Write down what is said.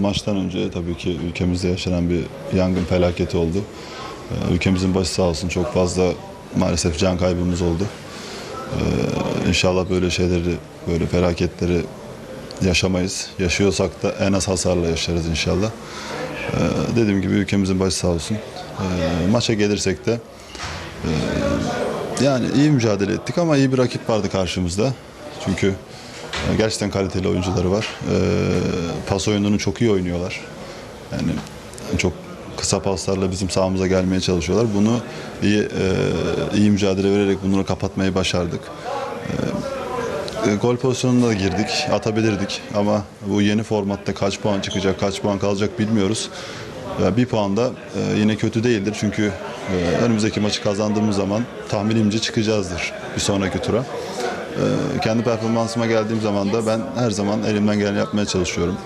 maçtan önce tabii ki ülkemizde yaşanan bir yangın felaketi oldu. Ee, ülkemizin başı sağ olsun çok fazla maalesef can kaybımız oldu. Ee, inşallah böyle şeyleri, böyle felaketleri yaşamayız. Yaşıyorsak da en az hasarla yaşarız inşallah. Ee, dediğim gibi ülkemizin başı sağ olsun. Maça gelirsek de e, yani iyi mücadele ettik ama iyi bir rakip vardı karşımızda. Çünkü gerçekten kaliteli oyuncuları var. Ee, pas oyununu çok iyi oynuyorlar. Yani çok kısa paslarla bizim sahamıza gelmeye çalışıyorlar. Bunu iyi e, iyi mücadele vererek bunları kapatmayı başardık. E, Gol pozisyonuna da girdik, atabilirdik ama bu yeni formatta kaç puan çıkacak, kaç puan kalacak bilmiyoruz. Bir puan da e, yine kötü değildir çünkü önümüzdeki maçı kazandığımız zaman tahminimce çıkacağızdır bir sonraki tura. E, Kendi performansıma geldiğim zaman da ben her zaman elimden geleni yapmaya çalışıyorum.